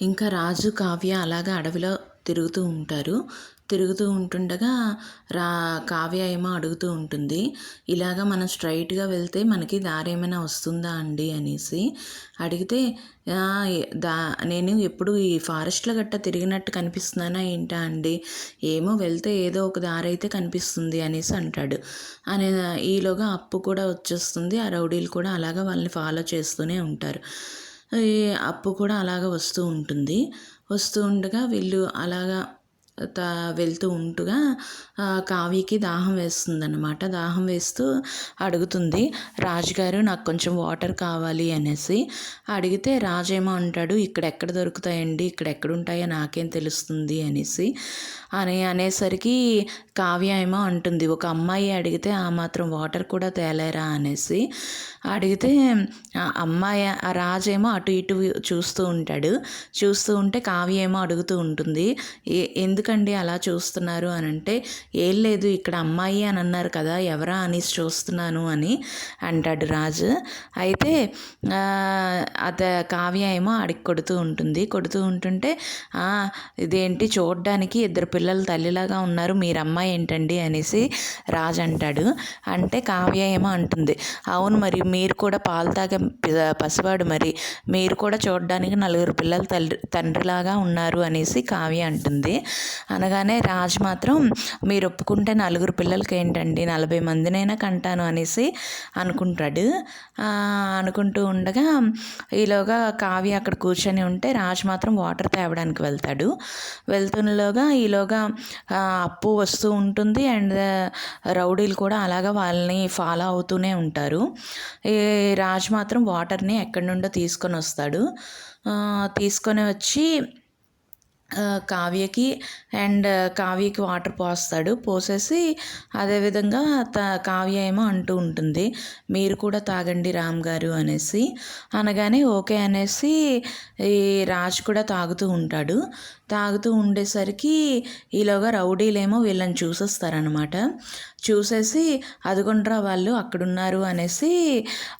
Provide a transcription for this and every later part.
ఇంకా రాజు కావ్య అలాగా అడవిలో తిరుగుతూ ఉంటారు. తిరుగుతూ ఉంటుండగా రా కావ్య ఏమో అడుగుతూ ఉంటుంది. ఇలాగ మనం స్ట్రైట్గా వెళ్తే మనకి దారి ఏమైనా వస్తుందా అండి అనేసి అడిగితే దా నేను ఎప్పుడు ఈ ఫారెస్ట్లో గట్ట తిరిగినట్టు కనిపిస్తున్నానా ఏంటా అండి? ఏమో వెళ్తే ఏదో ఒక దారి అయితే కనిపిస్తుంది అనేసి అంటాడు. అనే ఈలోగా అప్పు కూడా వచ్చేస్తుంది. ఆ రౌడీలు కూడా అలాగ వాళ్ళని ఫాలో చేస్తూనే ఉంటారు. అప్పు కూడా అలాగ వస్తూ ఉంటుంది. వస్తూ ఉండగా వీళ్ళు అలాగా వెళ్తూ ఉంటూగా కావ్యకి దాహం వేస్తుందన్నమాట. దాహం వేస్తూ అడుగుతుంది రాజుగారు నాకు కొంచెం వాటర్ కావాలి అనేసి. అడిగితే రాజేమో అంటాడు ఇక్కడ ఎక్కడ దొరుకుతాయండి ఇక్కడెక్కడ ఉంటాయో నాకేం తెలుస్తుంది అనేసి. అని అనేసరికి కావ్య ఏమో అంటుంది ఒక అమ్మాయి అడిగితే ఆ మాత్రం వాటర్ కూడా తేలేరా అనేసి. అడిగితే అమ్మాయి ఆ రాజేమో అటు ఇటు చూస్తూ ఉంటాడు చూస్తూ ఉంటే కావ్య ఏమో అడుగుతూ ఉంటుంది ఎందుకండి అలా చూస్తున్నారు అని అంటే ఏం లేదు ఇక్కడ అమ్మాయి అని అన్నారు కదా ఎవరా అనేసి చూస్తున్నాను అని అంటాడు రాజు. అయితే అత కావ్య ఏమో ఆడికి కొడుతూ ఉంటుంది. కొడుతూ ఉంటుంటే ఇదేంటి చూడడానికి ఇద్దరు పిల్లలు తల్లిలాగా ఉన్నారు మీరు అమ్మాయి ఏంటండి? అనేసి రాజు అంటాడు. అంటే కావ్య ఏమో అంటుంది అవును మరి మీరు కూడా పాలు తాగే పసివాడు మరి. మీరు కూడా చూడడానికి నలుగురు పిల్లలు తల్లి తండ్రిలాగా ఉన్నారు అనేసి కావ్య అంటుంది. అనగానే రాజ్ మాత్రం మీరు ఒప్పుకుంటే నలుగురు పిల్లలకి ఏంటండి నలభై మందినైనా కంటాను అనేసి అనుకుంటాడు. అనుకుంటూ ఉండగా ఈలోగా కావ్య అక్కడ కూర్చొని ఉంటే రాజ్ మాత్రం వాటర్ తేవడానికి వెళ్తాడు. వెళ్తున్నలోగా ఈలోగా అప్పు వస్తూ ఉంటుంది అండ్ రౌడీలు కూడా అలాగా వాళ్ళని ఫాలో అవుతూనే ఉంటారు. ఈ రాజ్ మాత్రం వాటర్ని ఎక్కడి నుండో తీసుకొని వస్తాడు. తీసుకొని వచ్చి కావ్యకి అండ్ కావ్యకి వాటర్ పోస్తాడు. పోసేసి అదేవిధంగా త కావ్య ఏమో అంటూ ఉంటుంది. మీరు కూడా తాగండి రామ్ గారు అనేసి. అనగానే ఓకే అనేసి ఈ రాజ్ కూడా తాగుతూ ఉంటాడు. తాగుతూ ఉండేసరికి ఈలోగా రౌడీలేమో వీళ్ళని చూసేస్తారనమాట చూసేసి అదిగొండ్రా వాళ్ళు అక్కడున్నారు అనేసి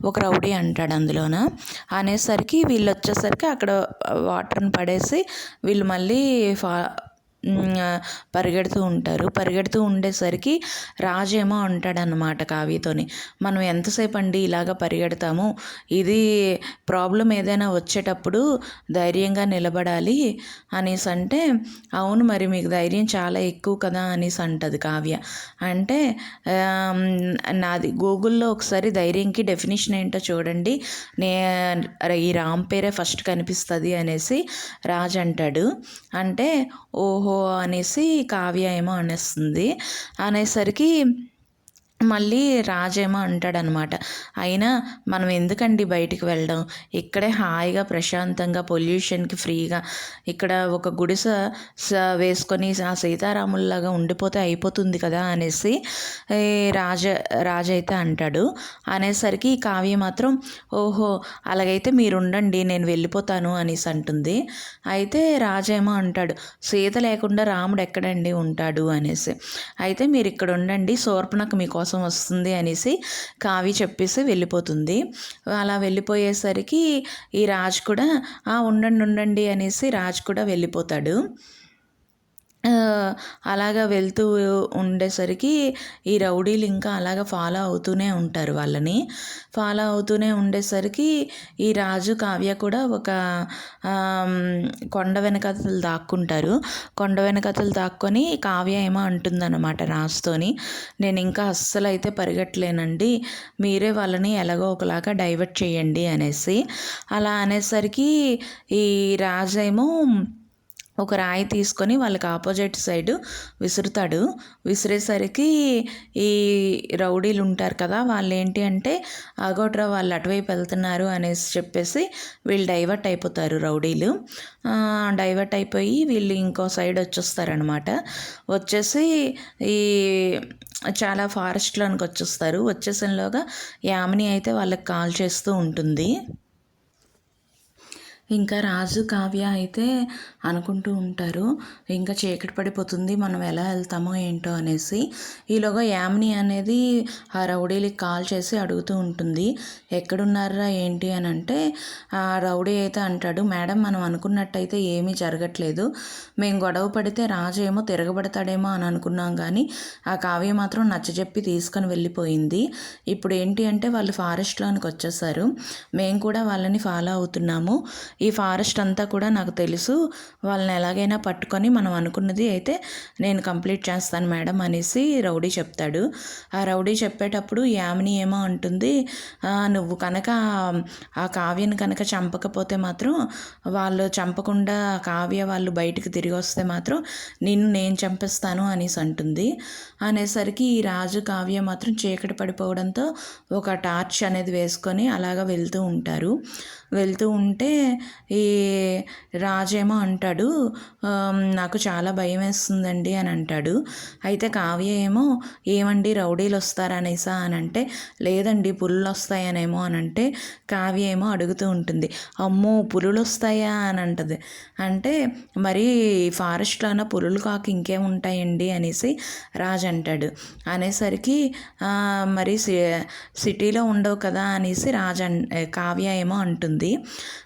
ఒక రౌడీ అంటాడు అందులోన. అనేసరికి వీళ్ళు వచ్చేసరికి అక్కడ వాటర్ని పడేసి వీళ్ళు మళ్ళీ ఫా పరిగెడుతూ ఉంటారు. పరిగెడుతూ ఉండేసరికి రాజు ఏమో అంటాడనమాట కావ్యతోని మనం ఎంతసేపు అండి ఇలాగ పరిగెడతాము? ఇది ప్రాబ్లం ఏదైనా వచ్చేటప్పుడు ధైర్యంగా నిలబడాలి అనేసి అంటే అవును మరి మీకు ధైర్యం చాలా ఎక్కువ కదా అనేసి అంటది కావ్య. అంటే నాది గూగుల్లో ఒకసారి ధైర్యంకి డెఫినేషన్ ఏంటో చూడండి. నే ఈ రామ్ పేరే ఫస్ట్ కనిపిస్తుంది అనేసి రాజ్ అంటాడు. అంటే ఓహో ఓహో అనేసి కావ్య ఏమో అనేస్తుంది. అనేసరికి మళ్ళీ రాజేమో అంటాడనమాట. అయినా మనం ఎందుకండి బయటికి వెళ్ళడం? ఇక్కడే హాయిగా ప్రశాంతంగా పొల్యూషన్కి ఫ్రీగా ఇక్కడ ఒక గుడిస వేసుకొని ఆ సీతారాముల్లాగా ఉండిపోతే అయిపోతుంది కదా అనేసి రాజ రాజ అయితే అంటాడు. అనేసరికి కావ్య మాత్రం ఓహో అలాగైతే మీరు ఉండండి నేను వెళ్ళిపోతాను అనేసి అంటుంది. అయితే రాజేమో అంటాడు సీత లేకుండా రాముడు ఎక్కడండి ఉంటాడు? అనేసి. అయితే మీరు ఇక్కడ ఉండండి శూర్పణకు మీకోసం కోసం వస్తుంది అనేసి కావి చెప్పేసి వెళ్ళిపోతుంది. అలా వెళ్ళిపోయేసరికి ఈ రాజు కూడా ఉండండి ఉండండి అనేసి రాజు కూడా వెళ్ళిపోతాడు. అలాగా వెళ్తూ ఉండేసరికి ఈ రౌడీలు ఇంకా అలాగ ఫాలో అవుతూనే ఉంటారు వాళ్ళని. ఫాలో అవుతూనే ఉండేసరికి ఈ రాజు కావ్య కూడా ఒక కొండ వెనకతలు దాక్కుంటారు. కొండ వెనకతలు దాక్కొని కావ్య ఏమో అంటుందన్నమాట రాజుతోని నేను ఇంకా అస్సలు అయితే పరిగెట్టలేనండి. మీరే వాళ్ళని ఎలాగో ఒకలాగా డైవర్ట్ చేయండి అనేసి. అలా అనేసరికి ఈ రాజేమో ఒక రాయి తీసుకొని వాళ్ళకి ఆపోజిట్ సైడ్ విసురుతాడు. విసిరేసరికి ఈ రౌడీలు ఉంటారు కదా వాళ్ళు ఏంటి అంటే ఆగోట్రా వాళ్ళు అటువైపు వెళ్తున్నారు అనేసి చెప్పేసి వీళ్ళు డైవర్ట్ అయిపోతారు రౌడీలు. డైవర్ట్ అయిపోయి వీళ్ళు ఇంకో సైడ్ వచ్చేస్తారనమాట వచ్చేసి ఈ చాలా ఫారెస్ట్లోనికి వచ్చేస్తారు. వచ్చేసరిలోగా యామిని అయితే వాళ్ళకి కాల్ చేస్తూ ఉంటుంది. ఇంకా రాజు కావ్య అయితే అనుకుంటూ ఉంటారు ఇంకా చీకటి పడిపోతుంది మనం ఎలా వెళ్తామో ఏంటో అనేసి. ఈలోగా యామిని అనేది ఆ రౌడీలకి కాల్ చేసి అడుగుతూ ఉంటుంది ఎక్కడున్నారా ఏంటి? అని అంటే ఆ రౌడీ అయితే అంటాడు మేడం మనం అనుకున్నట్టయితే ఏమీ జరగట్లేదు. మేము గొడవ పడితే రాజు ఏమో తిరగబడతాడేమో అని అనుకున్నాం కానీ ఆ కావ్య మాత్రం నచ్చజెప్పి తీసుకొని వెళ్ళిపోయింది. ఇప్పుడు ఏంటి అంటే వాళ్ళు ఫారెస్ట్లోనికి వచ్చేసారు. మేము కూడా వాళ్ళని ఫాలో అవుతున్నాము. ఈ ఫారెస్ట్ అంతా కూడా నాకు తెలుసు. వాళ్ళని ఎలాగైనా పట్టుకొని మనం అనుకున్నది అయితే నేను కంప్లీట్ చేస్తాను మేడం అనేసి రౌడీ చెప్తాడు. ఆ రౌడీ చెప్పేటప్పుడు యామిని ఏమో అంటుంది నువ్వు కనుక ఆ కావ్యను కనుక చంపకపోతే మాత్రం వాళ్ళు చంపకుండా కావ్య వాళ్ళు బయటికి తిరిగి వస్తే మాత్రం నిన్ను నేను చంపిస్తాను అనేసి అంటుంది. అనేసరికి ఈ రాజు కావ్య మాత్రం చీకటి పడిపోవడంతో ఒక టార్చ్ అనేది వేసుకొని అలాగ వెళ్తూ ఉంటారు. వెళ్తూ ఉంటే ఈ రాజేమో అంటాడు నాకు చాలా భయం వేస్తుందండి అని అంటాడు. అయితే కావ్య ఏమో ఏమండి రౌడీలు వస్తారనేసా అని అంటే లేదండి పులులు వస్తాయనేమో అని అంటే కావ్య ఏమో అడుగుతూ ఉంటుంది అమ్మో పులులు వస్తాయా అని అంటది. అంటే మరి ఫారెస్ట్లోన పులులు కాక ఇంకేముంటాయండి అనేసి రాజు అంటాడు. అనేసరికి మరి సిటీలో ఉండవు కదా అనేసి రాజ కావ్య ఏమో అంటుంది.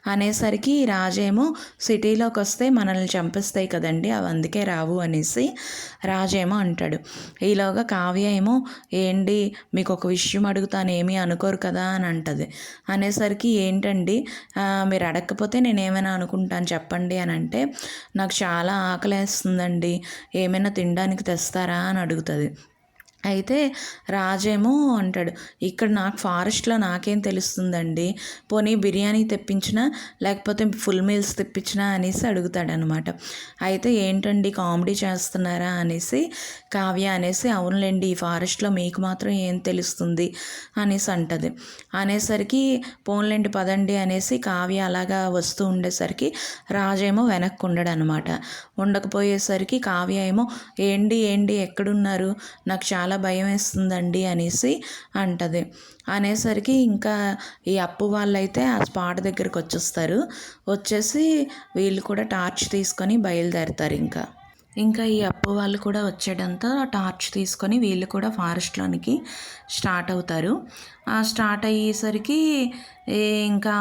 అనేసరికి రాజేమో సిటీలోకి వస్తే మనల్ని చంపిస్తాయి కదండి అవి అందుకే రావు అనేసి రాజేమో అంటాడు. ఈలోగా కావ్య ఏమో ఏంటి మీకు ఒక విషయం అడుగుతాను ఏమీ అనుకోరు కదా అని అంటది. అనేసరికి ఏంటండి మీరు అడగకపోతే నేను ఏమైనా అనుకుంటాను చెప్పండి అని అంటే నాకు చాలా ఆకలేస్తుందండి ఏమైనా తినడానికి తెస్తారా అని అడుగుతుంది. అయితే రాజేమో అంటాడు ఇక్కడ నాకు ఫారెస్ట్లో నాకేం తెలుస్తుందండి? పోనీ బిర్యానీ తెప్పించినా లేకపోతే ఫుల్ మీల్స్ తెప్పించినా అనేసి అడుగుతాడనమాట. అయితే ఏంటండి కామెడీ చేస్తున్నారా అనేసి కావ్య అనేసి అవునులేండి ఈ ఫారెస్ట్లో మీకు మాత్రం ఏం తెలుస్తుంది? అనేసి అంటది. అనేసరికి పోన్లేండి పదండి అనేసి కావ్య అలాగా వస్తూ ఉండేసరికి రాజేమో వెనక్కి ఉండడు అనమాట ఉండకపోయేసరికి కావ్య ఏమో ఏంటి ఏంటి ఎక్కడున్నారు? నాకు చాలా చాలా భయం వేస్తుందండి అనేసి అంటది. అనేసరికి ఇంకా ఈ అప్పు వాళ్ళైతే ఆ స్పాట్ దగ్గరికి వచ్చేస్తారు. వచ్చేసి వీళ్ళు కూడా టార్చ్ తీసుకొని బయలుదేరుతారు ఇంకా. ఇంకా ఈ అప్పు వాళ్ళు కూడా వచ్చేటంతా టార్చ్ తీసుకొని వీళ్ళు కూడా ఫారెస్ట్లోనికి స్టార్ట్ అవుతారు. స్టార్ట్ అయ్యేసరికి ఇంకా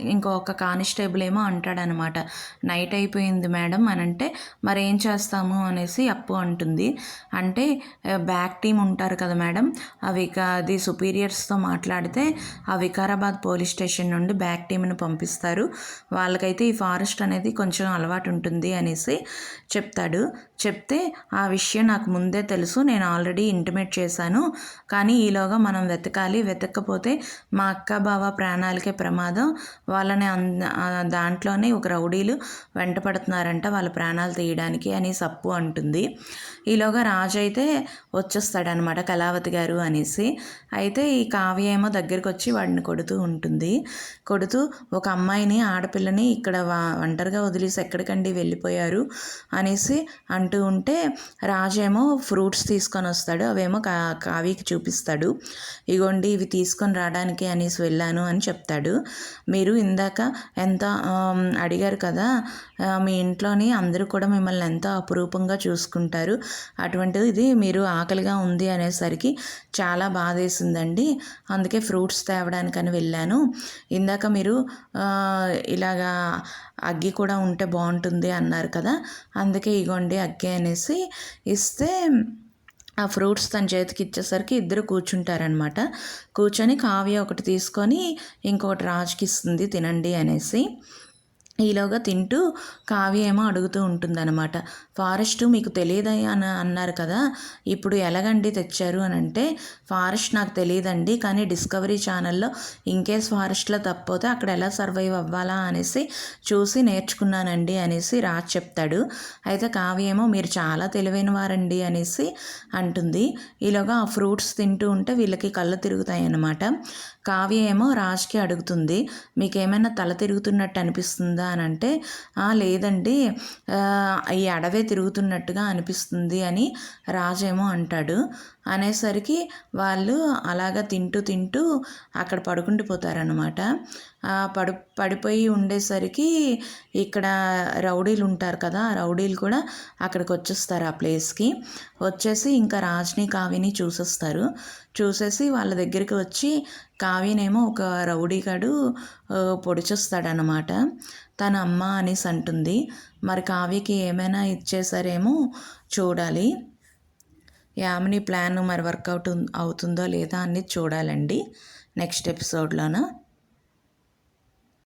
ఇంకొక కానిస్టేబుల్ ఏమో అంటాడనమాట. నైట్ అయిపోయింది మేడం అని అంటే మరి ఏం చేస్తాము? అనేసి అప్పు అంటుంది. అంటే బ్యాక్ టీం ఉంటారు కదా మేడం అవి అది సుపీరియర్స్తో మాట్లాడితే ఆ వికారాబాద్ పోలీస్ స్టేషన్ నుండి బ్యాక్ టీంను పంపిస్తారు. వాళ్ళకైతే ఈ ఫారెస్ట్ అనేది కొంచెం అలవాటు ఉంటుంది అనేసి చెప్తాడు. చెప్తే ఆ విషయం నాకు ముందే తెలుసు నేను ఆల్రెడీ ఇంటిమేట్ చేశాను. కానీ ఈలోగా మనం వెతకాలి వెతకపోతే మా అక్క బావ ప్రా ప్రాణాలకే ప్రమాదం. వాళ్ళని దాంట్లోనే ఒక రౌడీలు వెంట పడుతున్నారంట వాళ్ళ ప్రాణాలు తీయడానికి అని సప్పు అంటుంది. ఈలోగా రాజు అయితే వచ్చేస్తాడనమాట కళావతి గారు అనేసి. అయితే ఈ కావ్య ఏమో దగ్గరికి వచ్చి వాడిని కొడుతూ ఉంటుంది. కొడుతూ ఒక అమ్మాయిని ఆడపిల్లని ఇక్కడ ఒంటరిగా వదిలేసి ఎక్కడికండి వెళ్ళిపోయారు అనేసి అంటూ ఉంటే రాజేమో ఫ్రూట్స్ తీసుకొని వస్తాడు. అవేమో కా కావ్యకి చూపిస్తాడు. ఇగోండి ఇవి తీసుకొని రావడానికి అనేసి వెళ్ళాను అని చెప్తాడు. మీరు ఇందాక ఎంత అడిగారు కదా మీ ఇంట్లోని అందరూ కూడా మిమ్మల్ని ఎంతో అపురూపంగా చూసుకుంటారు. అటువంటిది ఇది మీరు ఆకలిగా ఉంది అనేసరికి చాలా బాధేసిందండి. అందుకే ఫ్రూట్స్ తేవడానికని వెళ్ళాను. ఇందాక మీరు ఇలాగా అగ్గి కూడా ఉంటే బాగుంటుంది అన్నారు కదా అందుకే ఇగోండి అగ్గి అనేసి ఇస్తే ఆ ఫ్రూట్స్ తన చేతికి ఇచ్చేసరికి ఇద్దరు కూర్చుంటారనమాట కూర్చొని కావ్య ఒకటి తీసుకొని ఇంకొకటి రాజుకి ఇస్తుంది తినండి అనేసి. ఈలోగా తింటూ కావ్య ఏమో అడుగుతూ ఉంటుందన్నమాట. ఫారెస్ట్ మీకు తెలియదయ్యా అని అన్నారు కదా. ఇప్పుడు ఎలాగండి తెచ్చారు అని అంటే ఫారెస్ట్ నాకు తెలియదండి కానీ డిస్కవరీ ఛానల్లో ఇన్కేస్ ఫారెస్ట్లో తప్పిపోతే అక్కడ ఎలా సర్వైవ్ అవ్వాలా అనేసి చూసి నేర్చుకున్నానండి అనేసి రాజ్ చెప్తాడు. అయితే కావ్యేమో మీరు చాలా తెలివైన వారండి అనేసి అంటుంది. ఈలోగా ఆ ఫ్రూట్స్ తింటూ ఉంటే వీళ్ళకి కళ్ళు తిరుగుతాయి అన్నమాట కావ్య ఏమో రాజ్కి అడుగుతుంది మీకేమైనా తల తిరుగుతున్నట్టు అనిపిస్తుందా? అని అంటే లేదండి. ఈ అడవి తిరుగుతున్నట్టుగా అనిపిస్తుంది అని రాజేమో అంటాడు. అనేసరికి వాళ్ళు అలాగ తింటూ తింటూ అక్కడ పడుకుండిపోతారనమాట పడు పడిపోయి ఉండేసరికి ఇక్కడ రౌడీలు ఉంటారు కదా ఆ రౌడీలు కూడా అక్కడికి వచ్చేస్తారు ఆ ప్లేస్కి. వచ్చేసి ఇంకా రాజ్ని కావ్యని చూసేస్తారు. చూసేసి వాళ్ళ దగ్గరికి వచ్చి కావ్యనేమో ఒక రౌడీగాడు పొడిచేస్తాడనమాట తన అమ్మ అనేసి అంటుంది. మరి కావ్యకి ఏమైనా ఇచ్చేసారేమో చూడాలి. యామిని ప్లాన్ మరి వర్కౌట్ అవుతుందో లేదా అనేది చూడాలండి. నెక్స్ట్ ఎపిసోడ్లోన.